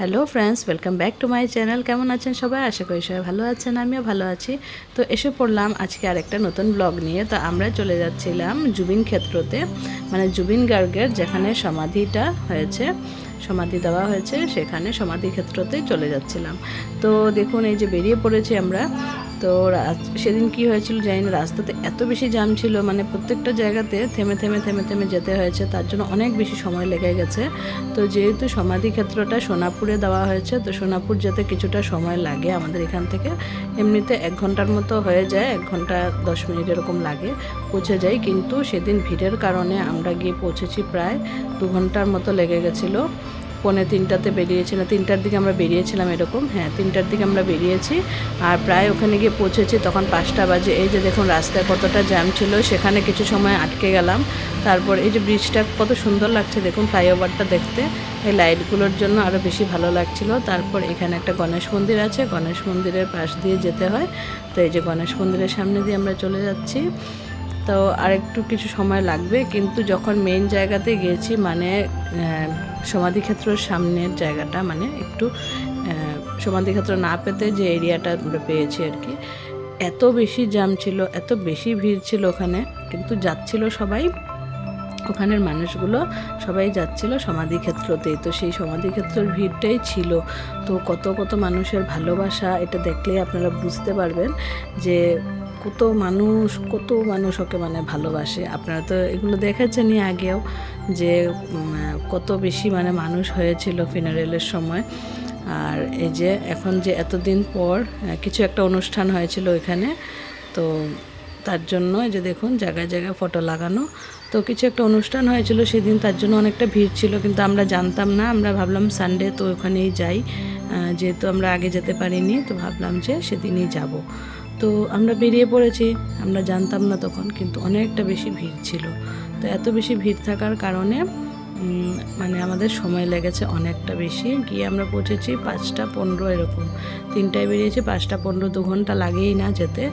Hello friends welcome back to my channel কেমন আছেন সবাই? আশা করি সবাই ভালো আছেন, আমিও ভালো আছি। তো এসে পড়লাম আজকে আরেকটা নতুন ব্লগ নিয়ে। তো আমরা চলে যাচ্ছিলাম জুবিন ক্ষেত্রতে মানে জুবিন গার্গের যেখানে সমাধিটা হয়েছে। সমাধি দেওয়া হয়েছে, সেখানে সমাধি ক্ষেত্রতে চলে যাচ্ছিলাম। তো দেখুন, এই যে বেরিয়ে পড়েছি আমরা, তো সেদিন কি হয়েছিল জানি না, রাস্তাতে এত বেশি জাম ছিল মানে প্রত্যেকটা জায়গাতে থেমে থেমে থেমে থেমে যেতে হয়েছে, তার জন্য অনেক বেশি সময় লেগে গেছে। তো যেহেতু সমাধি ক্ষেত্রটা সোনাপুরে দেওয়া হয়েছে, তো সোনাপুর যেতে কিছুটা সময় লাগে আমাদের এখান থেকে। এমনিতে এক ঘণ্টার মতো হয়ে যায়, এক ঘণ্টা দশ মিনিট এরকম লাগে, পৌঁছে যাই, কিন্তু সেদিন ভিড়ের কারণে আমরা গিয়ে পৌঁছেছি প্রায় দু ঘণ্টার মতো লেগে গেছিল। পৌনে তিনটাতে বেরিয়েছিলাম তিনটার দিকে আমরা বেরিয়েছিলাম এরকম হ্যাঁ তিনটার দিকে আমরা বেরিয়েছি আর প্রায় ওখানে গিয়ে পৌঁছেছি, তখন পাঁচটা বাজে। এই যে দেখুন, রাস্তায় কতটা জ্যাম ছিল, সেখানে কিছু সময় আটকে গেলাম। তারপর এই যে ব্রিজটা কত সুন্দর লাগছে, দেখুন ফ্লাইওভারটা দেখতে। এই লাইটগুলোর জন্য আরও বেশি ভালো লাগছিল। তারপর এখানে একটা গণেশ মন্দির আছে, গণেশ মন্দিরের পাশ দিয়ে যেতে হয়। তো এই যে গণেশ মন্দিরের সামনে দিয়ে আমরা চলে যাচ্ছি। তো আরেকটু কিছু সময় লাগবে, কিন্তু যখন মেন জায়গাতে গিয়েছি মানে সমাধিক্ষেত্রের সামনের জায়গাটা মানে একটু সমাধিক্ষেত্র না পেতে যে এরিয়াটা আমরা পেয়েছি আর কি, এত বেশি জ্যাম ছিল, এত বেশি ভিড় ছিল ওখানে, কিন্তু যাচ্ছিল সবাই। ওখানের মানুষগুলো সবাই যাচ্ছিল সমাধিক্ষেত্রতেই, তো সেই সমাধিক্ষেত্রের ভিড়টাই ছিল। তো কত কত মানুষের ভালোবাসা, এটা দেখলেই আপনারা বুঝতে পারবেন যে কত মানুষ কত মানুষ ওকে মানে ভালোবাসে। আপনারা তো এগুলো দেখেছেনই আগেও যে কত বেশি মানে মানুষ হয়েছিল ফিনারেলের সময়। আর এই যে এখন যে এতদিন পর কিছু একটা অনুষ্ঠান হয়েছিল এখানে তো তার জন্য এই যে দেখুন জায়গায় জায়গায় ফটো লাগানো। তো কিছু একটা অনুষ্ঠান হয়েছিল, সেদিন তার জন্য অনেকটা ভিড় ছিল, কিন্তু আমরা জানতাম না। আমরা ভাবলাম সানডে তো ওখানেই যাই। যেহেতু আমরা আগে যেতে পারিনি, তো ভাবলাম যে সেদিনই যাব। তো আমরা বেরিয়ে পড়েছি, আমরা জানতাম না তখন, কিন্তু অনেকটা বেশি ভিড় ছিল। তো এত বেশি ভিড় থাকার কারণে মানে আমাদের সময় লেগেছে অনেকটা বেশি। গিয়ে আমরা পৌঁছেছি পাঁচটা পনেরো এরকম। তিনটায় বেরিয়েছি, পাঁচটা পনেরো দু ঘণ্টা লাগেই না যেতে।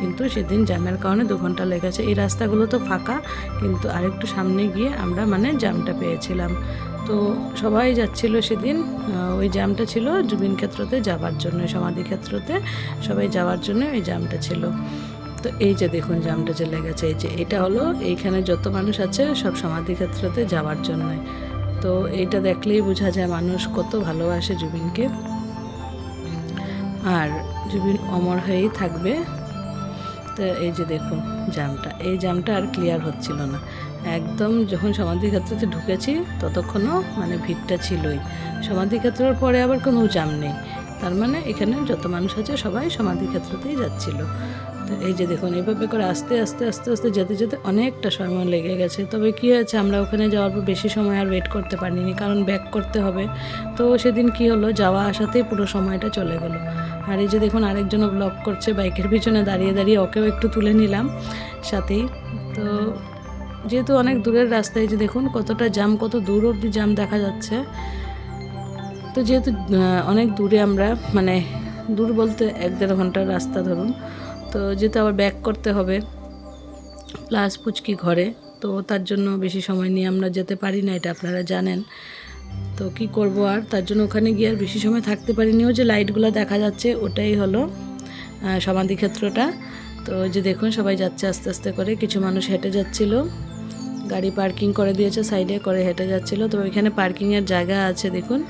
কিন্তু সেদিন জ্যামের কারণে দু ঘণ্টা লেগেছে। এই রাস্তাগুলো তো ফাঁকা, কিন্তু আরেকটু সামনে গিয়ে আমরা মানে জ্যামটা পেয়েছিলাম। তো সবাই যাচ্ছিল সেদিন। ওই জ্যামটা ছিল জুবিন ক্ষেত্রতে যাওয়ার জন্য সমাধি ক্ষেত্রতে সবাই যাওয়ার জন্য ওই জ্যামটা ছিল। তো এই যে দেখুন জামটা যে গেছে, এই যে এটা হলো, এইখানে যত মানুষ আছে সব সমাধি ক্ষেত্রতে যাওয়ার জন্য। তো এইটা দেখলেই বোঝা যায় মানুষ কত ভালোবাসে জুবিনকে। আর জুবিন অমর হয়েই থাকবে। তো এই যে দেখুন জামটা, এই জামটা আর ক্লিয়ার হচ্ছিল না। একদম যখন সমাধি ক্ষেত্রতে ঢুকেছি, ততক্ষণও মানে ভিড়টা ছিলই। সমাধি ক্ষেত্রের পরে আবার কোনো জাম নেই। তার মানে এখানে যত মানুষ আছে সবাই সমাধি ক্ষেত্রতেই যাচ্ছিল। এই যে দেখুন, এইভাবে করে আস্তে আস্তে আস্তে আস্তে যেতে যেতে অনেকটা সময় লেগে গেছে। তবে কী হয়েছে, আমরা ওখানে যাওয়ার পর বেশি সময় আর ওয়েট করতে পারিনি, কারণ ব্যাক করতে হবে। তো সেদিন কি হলো, যাওয়া আসাতেই পুরো সময়টা চলে গেলো। আর এই যে দেখুন, আরেকজনও ব্লগ করছে, বাইকের পিছনে দাঁড়িয়ে দাঁড়িয়ে ওকেও একটু তুলে নিলাম সাথেই। তো যেহেতু অনেক দূরের রাস্তায় যে দেখুন, কতটা জাম কত দূর অবধি জাম দেখা যাচ্ছে। তো যেহেতু অনেক দূরে আমরা মানে দূর বলতে এক দেড় ঘণ্টার রাস্তা ধরুন তো যেহেতু আবার ব্যাক করতে হবে প্লাস পুচকি ঘরে, তো তার জন্য বেশি সময় নিয়ে আমরা যেতে পারি না, এটা আপনারা জানেন। তো কি করব আর? তার জন্য ওখানে গিয়ে আর বেশি সময় থাকতে পারিনিও যে লাইটগুলো দেখা যাচ্ছে, ওটাই হলো সমাধিক্ষেত্রটা তো যে দেখুন, সবাই যাচ্ছে আস্তে আস্তে করে, কিছু মানুষ হেঁটে যাচ্ছিল। গাড়ি পার্কিং করে দিয়েছে, সাইডে করে হেঁটে যাচ্ছিল। তো এখানে পার্কিংয়ের জায়গা আছে, দেখুন।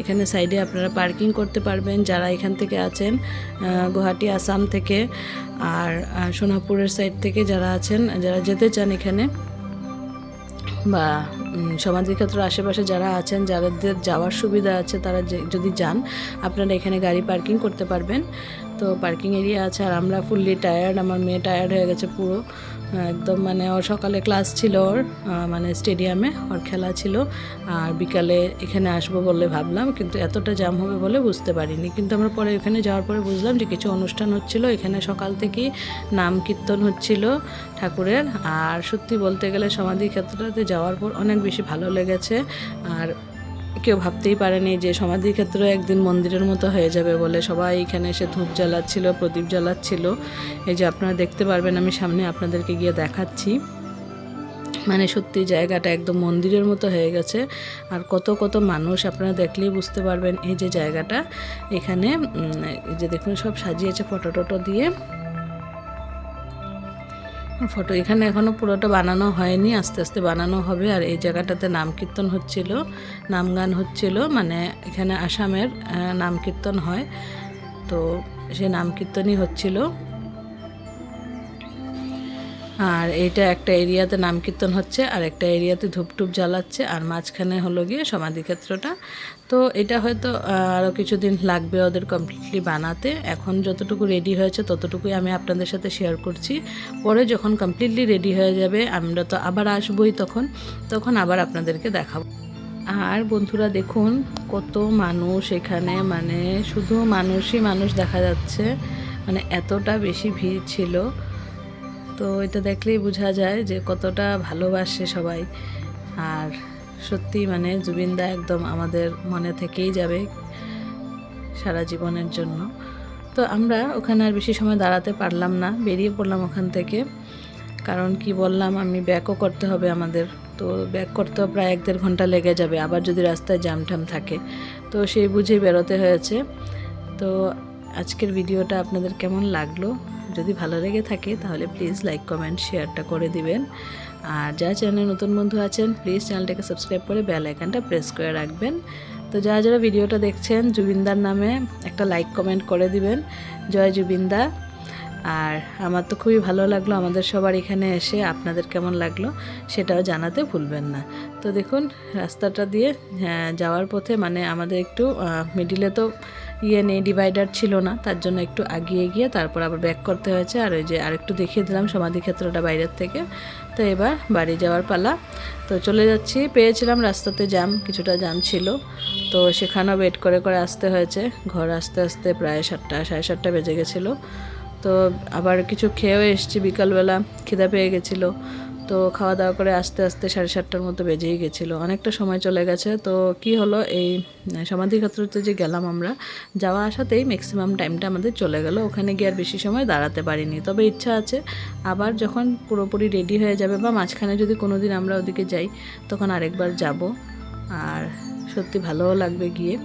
এখানে সাইডে আপনারা পার্কিং করতে পারবেন, যারা এখান থেকে আছেন গুয়াহাটি, আসাম থেকে আর সোনাপুরের সাইড থেকে যারা আছেন, যারা যেতে চান এখানে বা সমাধিক্ষেত্র আশেপাশে যারা আছেন, যাদের যাওয়ার সুবিধা আছে, তারা যদি যান, আপনারা এখানে গাড়ি পার্কিং করতে পারবেন। তো পার্কিং এরিয়া আছে আর আমরা ফুললি টায়ার্ড আমার মেয়ে টায়ার্ড হয়ে গেছে পুরো। একদম মানে ওর সকালে ক্লাস ছিল ওর মানে স্টেডিয়ামে ওর খেলা ছিল। আর বিকালে এখানে আসব বলে ভাবলাম, কিন্তু এতটা জাম হবে বলে বুঝতে পারিনি। কিন্তু আমরা পরে এখানে যাওয়ার পরে বুঝলাম যে কিছু অনুষ্ঠান হচ্ছিল। এখানে সকাল থেকেই নাম কীর্তন হচ্ছিল ঠাকুরের। আর সত্যি বলতে গেলে সমাধি ক্ষেত্রতে যাওয়ার পর অনেক বেশি ভালো লেগেছে। আর কেউ ভাবতেই পারেনি যে সমাধি ক্ষেত্র একদিন মন্দিরের মতো হয়ে যাবে বলে সবাই এখানে এসে ধূপ জ্বালাচ্ছিল, প্রদীপ জ্বালাচ্ছিল। এই যে আপনারা দেখতে পারবেন, আমি সামনে আপনাদেরকে গিয়ে দেখাচ্ছি। মানে সত্যি জায়গাটা একদম মন্দিরের মতো হয়ে গেছে। আর কত কত মানুষ আপনারা দেখলেই বুঝতে পারবেন এই যে জায়গাটা। এখানে যে দেখুন, সব সাজিয়েছে ফটো টটো দিয়ে। ফটো। এখানে এখনও পুরোটা বানানো হয়নি, আস্তে আস্তে বানানো হবে। আর এই জায়গাটাতে নাম কীর্তন হচ্ছিল, নাম গান হচ্ছিল মানে এখানে আসামের নাম কীর্তন হয়। তো সে নাম কীর্তনই হচ্ছিল। আর এটা একটা এরিয়াতে নাম কীর্তন হচ্ছে, আর একটা এরিয়াতে ধূপটুপ জ্বালাচ্ছে, আর মাঝখানে হলো গিয়ে সমাধিক্ষেত্রটা। তো এটা হয়তো আরও কিছুদিন লাগবে ওদের কমপ্লিটলি বানাতে। এখন যতটুকু রেডি হয়েছে ততটুকুই আমি আপনাদের সাথে শেয়ার করছি। পরে যখন কমপ্লিটলি রেডি হয়ে যাবে, আমরা তো আবার আসবই তখন তখন আবার আপনাদেরকে দেখাবো। আর বন্ধুরা দেখুন, কত মানুষ এখানে মানে শুধু মানুষই মানুষ দেখা যাচ্ছে। মানে এতটা বেশি ভিড় ছিল। তো এটা দেখলেই বোঝা যায় যে কতটা ভালোবাসে সবাই। আর সত্যি মানে জুবিনদা একদম আমাদের মনে থেকেই যাবে সারা জীবনের জন্য। তো আমরা ওখানে আর বেশি সময় দাঁড়াতে পারলাম না, বেরিয়ে পড়লাম ওখান থেকে। কারণ কি বললাম, আমি ব্যাকও করতে হবে আমাদের। তো ব্যাক করতেও প্রায় এক দেড় ঘণ্টা লেগে যাবে, আবার যদি রাস্তায় জ্যাম ট্যাম থাকে। তো সেই বুঝেই বেরোতে হয়েছে। তো আজকের ভিডিওটা আপনাদের কেমন লাগল? যদি ভালো লেগে থাকে তাহলে প্লিজ লাইক কমেন্ট শেয়ারটা করে দিবেন। আর যারা চ্যানেলে নতুন বন্ধু আছেন প্লিজ চ্যানেলটাকে সাবস্ক্রাইব করে বেল আইকনটা প্রেস করে রাখবেন। তো যারা যারা ভিডিওটা দেখছেন জুবিনদার নামে একটা লাইক কমেন্ট করে দিবেন। জয় জুবিনদা। আর আমার তো খুবই ভালো লাগল আমাদের সবার এখানে এসে আপনাদের কেমন লাগল সেটাও জানাতে ভুলবেন না। তো দেখুন রাস্তাটা দিয়ে হ্যাঁ, যাওয়ার পথে মানে আমাদের একটু মিডিলে তো ইয়ে নেই ডিভাইডার ছিল না, তার জন্য একটু আগিয়ে গিয়ে তারপর আবার ব্যাক করতে হয়েছে। আর ওই যে আরেকটু দেখিয়ে দিলাম সমাধিক্ষেত্রটা বাইরের থেকে। তো এবার বাড়ি যাওয়ার পালা। তো চলে যাচ্ছি, পেয়েছিলাম রাস্তাতে জ্যাম কিছুটা জ্যাম ছিল। তো সেখানেও ওয়েট করে করে আসতে হয়েছে। ঘর আসতে আসতে প্রায় সাতটা, সাড়ে সাতটা বেজে গেছিল। তো আবার কিছু খেয়েও এসেছি বিকালবেলা, খিদা পেয়ে গেছিল। তো খাওয়া দাওয়া করে আস্তে আস্তে সাড়ে সাতটার মতো বেজেই গেছিল। অনেকটা সময় চলে গেছে। তো কি হলো? এই সমাধিক্ষেত্রতে যে গেলাম আমরা, যাওয়া আসাতেই ম্যাক্সিমাম টাইমটা আমাদের চলে গেল। ওখানে গিয়ে আর বেশি সময় দাঁড়াতে পারিনি। তবে ইচ্ছা আছে, আবার যখন পুরোপুরি রেডি হয়ে যাবে বা মাঝখানে যদি কোনো দিন আমরা ওদিকে যাই, তখন আরেকবার যাব। আর সত্যি ভালোও লাগবে গিয়ে।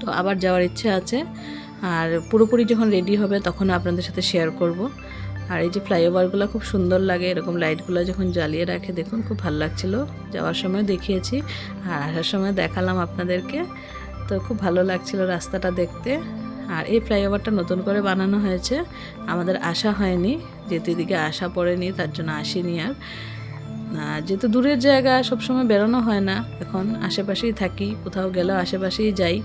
তো আবার যাওয়ার ইচ্ছে আছে। আর পুরোপুরি যখন রেডি হবে তখন আপনাদের সাথে শেয়ার করব। আর এই যে ফ্লাইওভারগুলো খুব সুন্দর লাগে, এরকম লাইটগুলো যখন জ্বালিয়ে রাখে, দেখুন খুব ভালো লাগছিল। যাওয়ার সময় দেখিয়েছি, আর আসার সময় দেখালাম আপনাদেরকে। তো খুব ভালো লাগছিল রাস্তাটা দেখতে। আর এই ফ্লাইওভারটা নতুন করে বানানো হয়েছে। আমাদের আসা হয়নি, যেহেতু এদিকে আসা পড়েনি, তার জন্য আসিনি আর। যেহেতু দূরের জায়গা, সবসময় বেরোনো হয় না। এখন আশেপাশেই থাকি, কোথাও গেলেও আশেপাশেই যাই।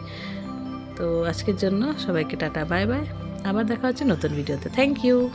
তো আজকের জন্য সবাইকে টাটা, বাই বাই। আবার দেখা হচ্ছে নতুন ভিডিওতে। Thank you